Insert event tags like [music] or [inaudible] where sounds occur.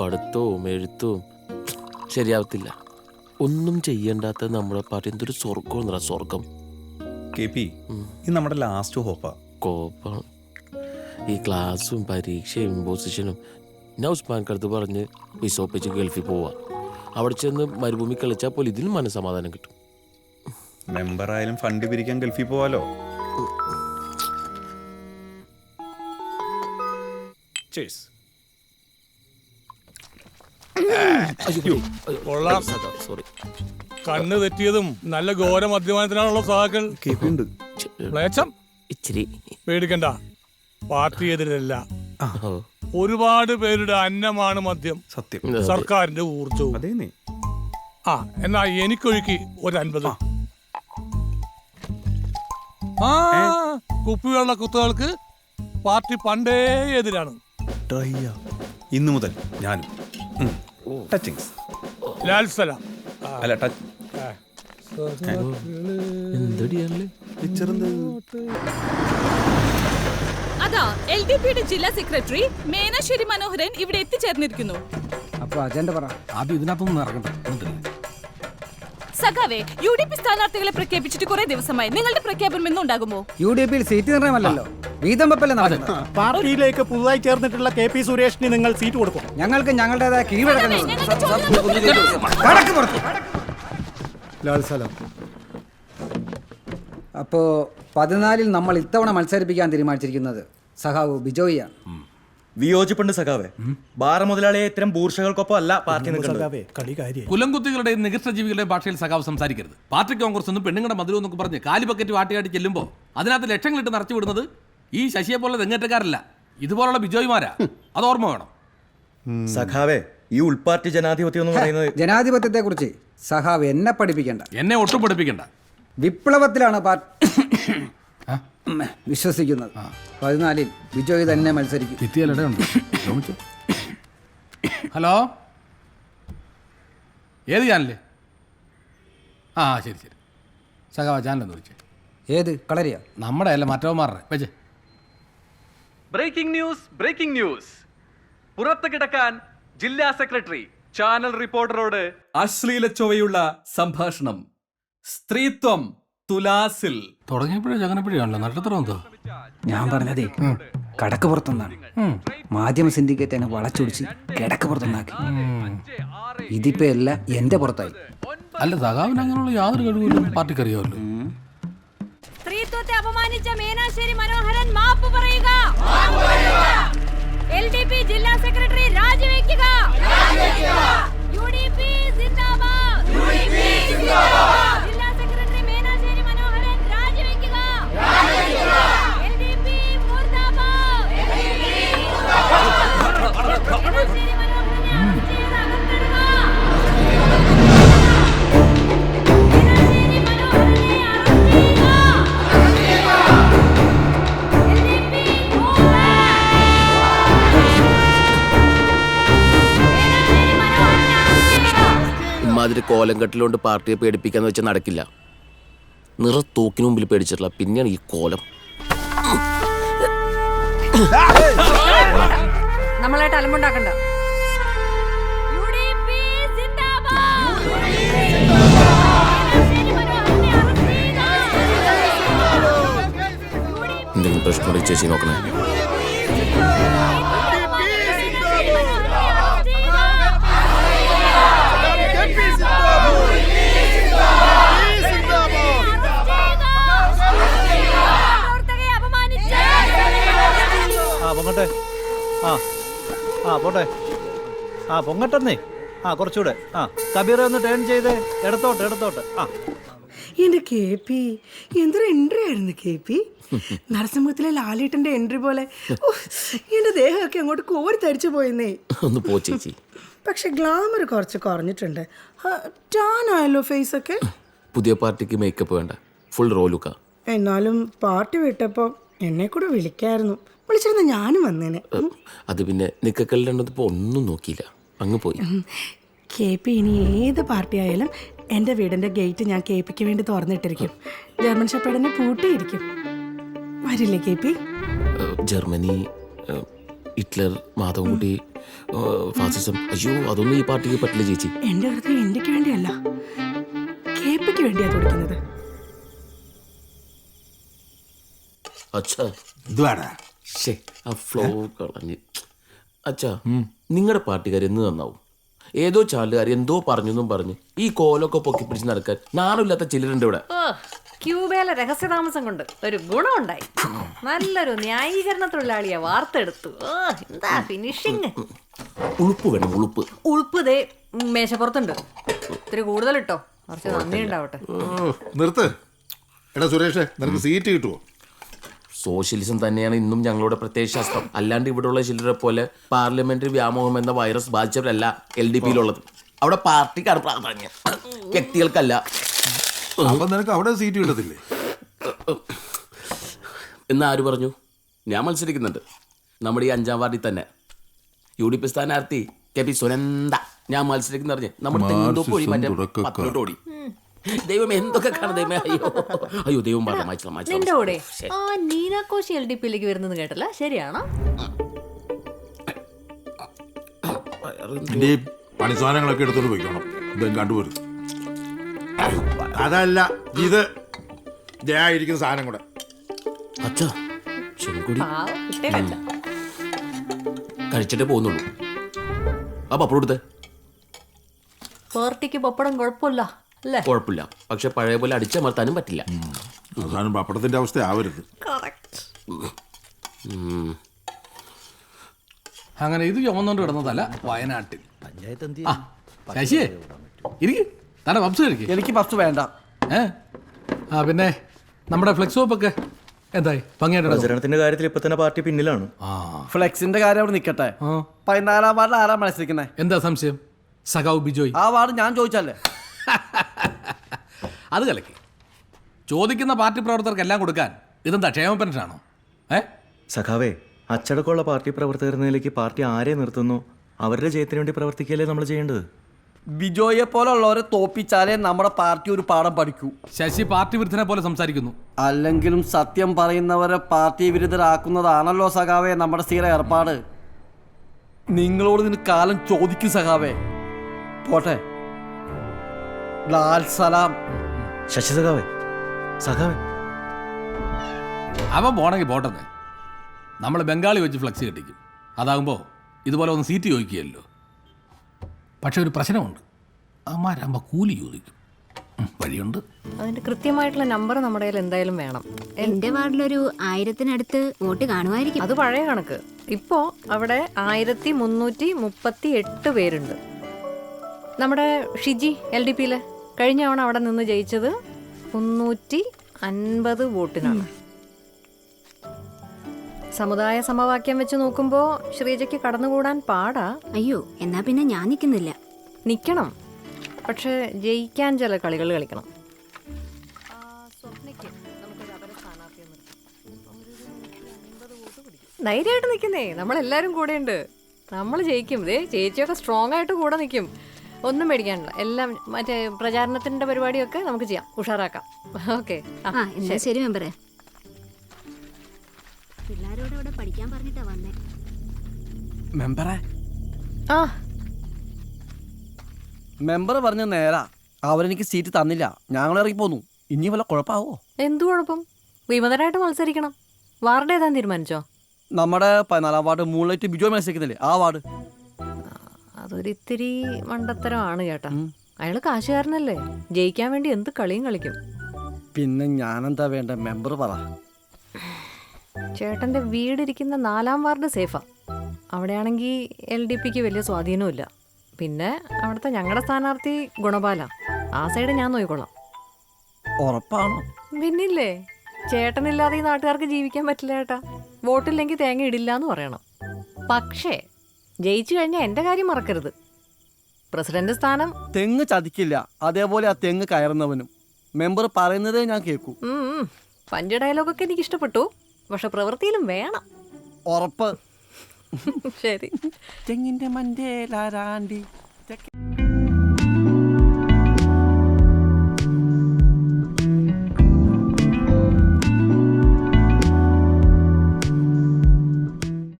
പഠിത്തവും എഴുത്തും ശരിയാവത്തില്ല. ഒന്നും ചെയ്യണ്ടാത്ത നമ്മളെ പാട്ട് എന്തൊരു സ്വർഗം എന്നറ സ്വർഗം കെ പി ഇത് നമ്മുടെ ലാസ്റ്റ് ഹോപ്പാ കോപ്പാണ്. ഈ ക്ലാസ്സും പരീക്ഷയും ഇമ്പോസിഷനും ഞാൻ ഉസ്മാൻ അടുത്ത് പറഞ്ഞ് വിസോപ്പിച്ച് ഗൾഫിൽ പോവാ. അവിടെ ചെന്ന് മരുഭൂമി കളിച്ചാൽ പോലും ഇതിലും മനസ്സമാധാനം കിട്ടും. മെമ്പർ ആയാലും ഫണ്ട് പിരിക്കാൻ ഗൾഫിൽ പോവാലോ? ചേഴ്സ് കൊള്ളാം. സോറി കണ്ണ് തെറ്റിയതും നല്ല ഘോര മദ്യപാനത്തിനാണല്ലോ സഹാക്കൾ കെ പി ഉണ്ട് മ്ലേച്ഛം? ഇച്ചിരി. പേടിക്കണ്ട. പാർട്ടി എതിരല്ല ഒരുപാട് പേരുടെ അന്നമാണ് മദ്യം. സത്യം. സർക്കാരിന്റെ ഊർജവും അതേ നീ. ആ എന്നാ എനിക്കൊഴുക്കി ഒരു അൻപത് ആ കുപ്പിവെള്ള കുത്തുകൾക്ക് പാർട്ടി പണ്ടേ എതിരാണ്. ഇന്നു മുതൽ ഞാനും. ടച്ചിങ്സ് ലാൽസലാം. ആ, അല്ല ടച്ച് അതാ എൽ ഡി പിയുടെ ജില്ലാ സെക്രട്ടറി മേനാശ്വരി മനോഹരൻ ഇവിടെ എത്തിച്ചേർന്നിരിക്കുന്നു. അപ്പൊ അജണ്ട പറ. ആദ്യം ഇതിനകത്തൊന്നും ഇറങ്ങണ്ട. സഖാവേ യു ഡി പി സ്ഥാനാർത്ഥികളെ പ്രഖ്യാപിച്ചിട്ട് കുറെ ദിവസമായി. നിങ്ങളുടെ പ്രഖ്യാപനം എന്നുണ്ടാകുമോ യു ഡി പി സീറ്റ് നിർണയമല്ലല്ലോ. വീതം വെപ്പല്ലേ നടക്കുന്നത് പാർട്ടിയിലേക്ക് പുതുതായി ചേർന്നിട്ടുള്ള കെ പി സുരേഷിന് നിങ്ങൾ സീറ്റ് കൊടുക്കും. ഞങ്ങൾക്ക് ഞങ്ങളുടേതായ പുറത്ത്. അപ്പോ പതിനാലിൽ നമ്മൾ ഇത്തവണ മത്സരിപ്പിക്കാൻ തീരുമാനിച്ചിരിക്കുന്നത് സഹാവ് ബിജോയിയാണ്. വിയോജിപ്പുണ്ട് സഖാവേ. ബാറ മുതലാളിയെ ഇത്തരം ബൂർഷകൾക്കൊപ്പം അല്ല പാർട്ടി നിൽക്കുന്നത്. നികൃഷ്ട നികഷ്ടജീവികളുടെയും ഭാഷയിൽ സഖാവ് സംസാരിക്കരുത്. പാർട്ടി കോൺഗ്രസ് ഒന്നും പെണ്ണുങ്ങളുടെ മധുരം എന്നൊക്കെ പറഞ്ഞ് കാലി ബക്കറ്റ് വാട്ടിയാട്ടി ചെല്ലുമ്പോൾ അതിനകത്ത് ലക്ഷങ്ങളിട്ട് നിറച്ചു വിടുന്നത് ഈ ശശിയെ പോലെ തെങ്ങേറ്റക്കാരല്ല. ഇതുപോലുള്ള ബിജോയ്മാരാ. അത് ഓർമ്മ വേണം. സഖാവേ ഈ ഉൾപാർട്ടി ജനാധിപത്യം എന്ന് പറയുന്നത് ജനാധിപത്യത്തെ കുറിച്ച് സഹാവ് എന്നെ പഠിപ്പിക്കണ്ട. എന്നെ ഒട്ടും പഠിപ്പിക്കണ്ട. വിപ്ലവത്തിലാണ് പാർട്ടി വിശ്വസിക്കുന്നത്. പതിനാലിൽ ബിജോയ് തന്നെ മത്സരിക്കും. ഹലോ? ഏത് ചാനൽ? ആ ശരി ശരി. സഖാവ ചാനലെന്ന് വിളിച്ചേ. ഏത്? കളരിയാ? നമ്മുടെ അല്ല മറ്റവന്മാരുടെ. വെച്ചേ. ബ്രേക്കിംഗ് ന്യൂസ് ബ്രേക്കിംഗ് ന്യൂസ് പുറത്ത് കിടക്കാൻ ജില്ലാ സെക്രട്ടറി ചാനൽ റിപ്പോർട്ടറോട് അശ്ലീല ചൊവ്വയുള്ള സംഭാഷണം. സ്ത്രീത്വം തുലാസിൽ. തുടങ്ങിയപ്പോഴേ ചങ്ങനപ്പോഴാണല്ലോ നക്ഷത്രം എന്തോ ഞാൻ പറഞ്ഞതേ കടക്ക് പുറത്തുനിന്നാണ് മാധ്യമ സിൻഡിക്കേറ്റ് എന്നെ വളച്ചൊടിച്ച് കിടക്ക് പുറത്തുനിന്നാക്കി ഇതിപ്പോ എല്ലാം എന്റെ പുറത്തായി. അല്ല സഖാവിന് അങ്ങനെയുള്ള യാതൊരു കഴിവില്ല പാർട്ടിക്ക് അറിയാമല്ലോ. മീനാശ്ശേരി മേനാശ്ശേരി മനോഹരൻ മാപ്പ് പറയുക. എൽ ഡി പി ജില്ലാ സെക്രട്ടറി രാജിവെക്കുക. യു ഡി പി സിന്ദാബാദ്. കോലം കെട്ടിലോണ്ട് പാർട്ടിയെ പേടിപ്പിക്കാന്ന് വെച്ചാൽ നടക്കില്ല. നിറ തൂക്കിന് മുമ്പിൽ പേടിച്ചിട്ടില്ല. പിന്നെയാണ് ഈ കോലം. നമ്മളായിട്ട് അലമ്പുണ്ടാക്കണ്ട. എന്തെങ്കിലും പ്രശ്നം ചേച്ചി നോക്കണേ? പോട്ടെ. ആ പൊങ്ങട്ടെന്നേ. ആ കുറച്ചുകൂടെ. ആ കബീറെ ഒന്ന് ടേൺ ചെയ്തേ. ഇടത്തോട്ട് ഇടത്തോട്ട് ആ. എന്റെ കെ പി എന്തൊരു എൻട്രി ആയിരുന്നു കെ പി? [laughs] നരസിംഹത്തിലെ ലാലേട്ടന്റെ എൻട്രി പോലെ. എന്റെ ദേഹമൊക്കെ അങ്ങോട്ട് കോരി തരിച്ചു പോയിന്നേ. ഒന്ന് പോ ചേച്ചി. പക്ഷെ ഗ്ലാമർ കുറച്ച് കുറഞ്ഞിട്ടുണ്ട്. ടാൻ ആയല്ലോ ഫേസ് ഒക്കെ? പുതിയ പാർട്ടിക്ക് മേക്കപ്പ് വേണ്ട. ഫുൾ റോലുക്ക. എന്നാലും പാർട്ടി വിട്ടപ്പോ എന്നെ കൂടെ വിളിക്കായിരുന്നു. വിളിച്ചിരുന്ന ഞാനും വന്നേനെ. അത് പിന്നെ നിക്കക്കല്ലിടപ്പോ ഒന്നും നോക്കിയില്ല. അങ്ങ് പോയി. കെ പി ഇനി ഏത് പാർട്ടി ആയാലും എന്റെ വീടിന്റെ ഗേറ്റ് ഞാൻ കെ പിക്ക് വേണ്ടി തുറന്നിട്ടിരിക്കും. ജർമ്മൻ ഷെപ്പേഡിനെ പൂട്ടിയിരിക്കും. വരില്ലേ K P? Germany Hitler Madhavankutty fascism. അയ്യോ അതൊന്നും ഈ പാർട്ടിക്ക് പറ്റില്ല ചേച്ചി. എന്റെ ഹൃദയം എന്റെക്ക് വേണ്ടിയല്ല. കെ പിക്ക് വേണ്ടിയാണ് തുടിക്കുന്നത് അച്ഛാ. എന്തുവാടാ ശേ ആ ഫ്ലോ കളഞ്ഞ്. അച്ഛാ നിങ്ങളുടെ പാർട്ടിക്കാർ എന്ന് നന്നാവും? ഏതോ ചാലുകാർ എന്തോ പറഞ്ഞു എന്നും പറഞ്ഞ് ഈ കോലൊക്കെ പൊക്കി പിടിച്ച് നടക്കാൻ നാണില്ലാത്ത ചിലരുണ്ട് ഇവിടെ. ഓ രഹസ്യ താമസം കൊണ്ട് ഒരു ഗുണമുണ്ടായി. നല്ലൊരു ന്യായീകരണ തൊഴിലാളിയെ വാർത്തെടുത്തു. ഓ എന്താ ഫിനിഷിങ് ഉളുപ്പ് വേണം ഉളുപ്പ്. ഉളുപ്പ് ദേ മേശപ്പുറത്തുണ്ട്. ഇത്തിരി കൂടുതൽ ഇട്ടോ കുറച്ച് നന്ദി ഉണ്ടാവട്ടെ നിർത്ത്. എടാ സുരേഷ് നിനക്ക് സീറ്റ് കിട്ടുമോ സോഷ്യലിസം തന്നെയാണ് ഇന്നും ഞങ്ങളുടെ പ്രത്യേക ശാസ്ത്രം അല്ലാണ്ട് ഇവിടെയുള്ള ചിലരെ പോലെ പാർലമെന്ററി വ്യാമോഹം എന്ന വൈറസ് ബാധിച്ചവരല്ല എൽ ഡി പിയിലുള്ളത്. അവിടെ പാർട്ടിക്കാണ് പ്രാധാന്യം. വ്യക്തികൾക്കല്ല. അപ്പൊ നിനക്ക് അവിടെ സീറ്റ് കിട്ടത്തില്ലേ? എന്ന് ആര് പറഞ്ഞു? ഞാൻ മത്സരിക്കുന്നുണ്ട്. നമ്മുടെ ഈ അഞ്ചാം വാർഡിൽ തന്നെ. യു ഡി പി സ്ഥാനാർത്ഥി കെ പി സുനന്ദ. ഞാൻ മത്സരിക്കുന്ന അറിഞ്ഞ് നമ്മുടെ ഓടി മറ്റേ പത്തിലോട്ട് ഓടി. ദൈവം എന്തൊക്കെ കാണും? ദൈവമേ അയ്യോ അയ്യോ ദൈവം പറഞ്ഞു മായ്ച്ചോ നിന്റെ കൂടെ മായ്ച്ചോ ആ നീനാക്കോശി എൽ ഡി പിയിലേക്ക് വരുന്നത് കേട്ടല്ല. ശരിയാണോ? എന്റെ പണിസാധനങ്ങളൊക്കെ എടുത്തോണ്ട് പോയിക്കണം. ഇതും കണ്ടുപോരും അതല്ല ഇത് ജയായിരിക്കുന്ന സാധനം കൂടെ. അച്ഛാ ചെങ്കുടി. പാവം ഇട്ടേക്കല്ല കഴിച്ചിട്ടേ പോകുന്നുള്ളൂ. ആ പപ്പടം എടുത്തേ. പാർട്ടിക്ക് പപ്പടം കുഴപ്പമില്ല. അല്ലേ? കുഴപ്പമില്ല. പക്ഷെ പഴയ പോലെ അടിച്ചമർത്താനും പറ്റില്ല. അവസാനം പപ്പടത്തിന്റെ അവസ്ഥ ആവരുത് അങ്ങനെ ഇത് ചുമന്നുകൊണ്ട് കിടന്നതല്ല വയനാട്ടിൽ. ആ ശശിയേ? ഇരിക്ക്. തന്നെ പബ്സ് കഴിക്ക്. എനിക്ക് പത്ത് വേണ്ട. ഏ? ആ പിന്നെ നമ്മുടെ ഫ്ലെക്സ് ഒക്കെ എന്തായി? ഭംഗിയായിട്ട് നടന്നോ? പ്രചരണത്തിന്റെ കാര്യത്തിൽ ഇപ്പൊ തന്നെ പാർട്ടി പിന്നിലാണ്. ആ. ഫ്ലെക്സിന്റെ കാര്യം അവിടെ നിൽക്കട്ടെ പതിനാലാം വാർഡിൽ ആരാ മത്സരിക്കുന്നത് എന്താ സംശയം? സഖാവ് ബിജോയ്. ആ വാർഡ് ഞാൻ ചോദിച്ചല്ലേ [laughs] അത് കലക്കി. ചോദിക്കുന്ന പാർട്ടി പ്രവർത്തകർക്കെല്ലാം കൊടുക്കാൻ ഇതെന്താ ക്ഷേമ പെൻഷനാണോ? ഏ? സഖാവേ അച്ചടക്കമുള്ള പാർട്ടി പ്രവർത്തകർ നിലയ്ക്ക് പാർട്ടി ആരെ നിർത്തുന്നു? അവരുടെ ജയത്തിന് വേണ്ടി പ്രവർത്തിക്കുകയല്ലേ നമ്മൾ ചെയ്യേണ്ടത്? ബിജോയെ പോലുള്ളവരെ തോപ്പിച്ചാലേ നമ്മുടെ പാർട്ടി ഒരു പാഠം പഠിക്കൂ. ശശി പാർട്ടി വിരുദ്ധനെ പോലെ സംസാരിക്കുന്നു. അല്ലെങ്കിലും സത്യം പറയുന്നവരെ പാർട്ടി വിരുദ്ധരാക്കുന്നതാണല്ലോ സഖാവേ നമ്മുടെ സ്ഥിര ഏർപ്പാട്. നിങ്ങളോട് ഇതിന് കാലം ചോദിക്കും സഖാവേ. പോട്ടെ. ലാൽ സലാം. ശശി സഖാവേ. സഖാവേ അവൻ പോണെങ്കിൽ പോട്ടെന്ന്. നമ്മൾ ബംഗാളി വെച്ച് ഫ്ലക്സ് കെട്ടിക്കും. അതാകുമ്പോൾ ഇതുപോലെ ഒന്ന് സീറ്റ് ചോദിക്കുകയല്ലോ. പക്ഷെ ഒരു പ്രശ്നമുണ്ട്. അമ്മാരാകുമ്പോൾ കൂലി ചോദിക്കും. ഉം, വഴിയുണ്ട്. അതിന്റെ കൃത്യമായിട്ടുള്ള നമ്പർ നമ്മുടെ കയ്യിൽ എന്തായാലും വേണം. എന്റെ വാർഡിലൊരു ആയിരത്തിനടുത്ത് വോട്ട് കാണുമായിരിക്കും. അത് പഴയ കണക്ക്. ഇപ്പോ അവിടെ ആയിരത്തി മുന്നൂറ്റി മുപ്പത്തി എട്ട് പേരുണ്ട്. നമ്മുടെ ഷിജി എൽ ഡി പിയിലെ കഴിഞ്ഞ തവണ അവിടെ നിന്ന് ജയിച്ചത് മുന്നൂറ്റി അൻപത് വോട്ടിനാണ്. സമുദായ സമവാക്യം വെച്ച് നോക്കുമ്പോൾ ശ്രീജയ്ക്ക് കടന്നുകൂടാൻ പാടാ. അയ്യോ എന്നാ പിന്നെ ഞാൻ നിൽക്കുന്നില്ല. നിൽക്കണം പക്ഷേ ജയിക്കാൻ ചില കളികൾ കളിക്കണം. ധൈര്യമായിട്ട് നിൽക്കുന്നേ. നമ്മളെല്ലാവരും കൂടെയുണ്ട്. നമ്മൾ ജയിക്കും. ദേ ചേച്ചിയൊക്കെ സ്ട്രോങ് ആയിട്ട് കൂടെ നിൽക്കും. ഒന്നും മേടിക്കാനില്ല. എല്ലാം മറ്റേ പ്രചാരണത്തിന്റെ പരിപാടിയൊക്കെ നമുക്ക് ചെയ്യാം. ഉഷാറാക്കാം. ഓക്കെ. ആ എന്നാ ശരി. മെമ്പറേ. പിള്ളേരോട് പഠിക്കാൻ പറഞ്ഞിട്ടാ വന്നേ. മെമ്പറെ? ആ. മെമ്പർ പറഞ്ഞ നേരാ. അവരെനിക്ക് സീറ്റ് തന്നില്ല. ഞങ്ങൾ ഇറങ്ങി പോന്നു. ഇനി വല്ല കുഴപ്പാവോ? എന്തു കുഴപ്പം? വിമതരായിട്ട് മത്സരിക്കണം. വാർഡ് ഏതാ തീരുമാനിച്ചോ? നമ്മുടെ പതിനാലാം വാർഡ് മൂൺലൈറ്റ് ബിജോ മത്സരിക്കുന്നില്ലേ ആ വാർഡ്. അതൊരിത്തിരി മണ്ടത്തരമാണ് ചേട്ടാ. അയാൾ കാശുകാരനല്ലേ? ജയിക്കാൻ വേണ്ടി എന്ത് കളിയും കളിക്കും. പിന്നെ ഞാനെന്താ വേണ്ട? മെമ്പർ പറ. ചേട്ടന്റെ വീടിരിക്കുന്ന നാലാം വാർഡ് സേഫാ. അവിടെയാണെങ്കിൽ എൽ ഡി പിക്ക് വലിയ സ്വാധീനമില്ല പിന്നെ അവിടുത്തെ ഞങ്ങളുടെ സ്ഥാനാർത്ഥി ഗുണപാല. ആ സൈഡ് ഞാൻ നോക്കിക്കൊള്ളാം ഉറപ്പാണോ? പിന്നില്ലേ? ചേട്ടനില്ലാതെ ഈ നാട്ടുകാർക്ക് ജീവിക്കാൻ പറ്റില്ല ചേട്ടാ. വോട്ടില്ലെങ്കിൽ തേങ്ങ ഇടില്ല എന്ന് പറയണം. പക്ഷേ ജയിച്ചു കഴിഞ്ഞാൽ എന്റെ കാര്യം മറക്കരുത്. പ്രസിഡന്റ് സ്ഥാനം. തെങ്ങ് ചതിക്കില്ല. അതേപോലെ ആ തെങ്ങ് കയറുന്നവനും. മെമ്പർ പറയുന്നതേ ഞാൻ കേൾക്കൂ. പഞ്ച ഡയലോഗ് പഞ്ച് ഡയലോഗൊക്കെ എനിക്ക് ഇഷ്ടപ്പെട്ടു പക്ഷെ പ്രവൃത്തിയിലും വേണം. ഉറപ്പ്. ശരി. തെങ്ങിന്റെ മണ്ടേലാരാണ്ടി.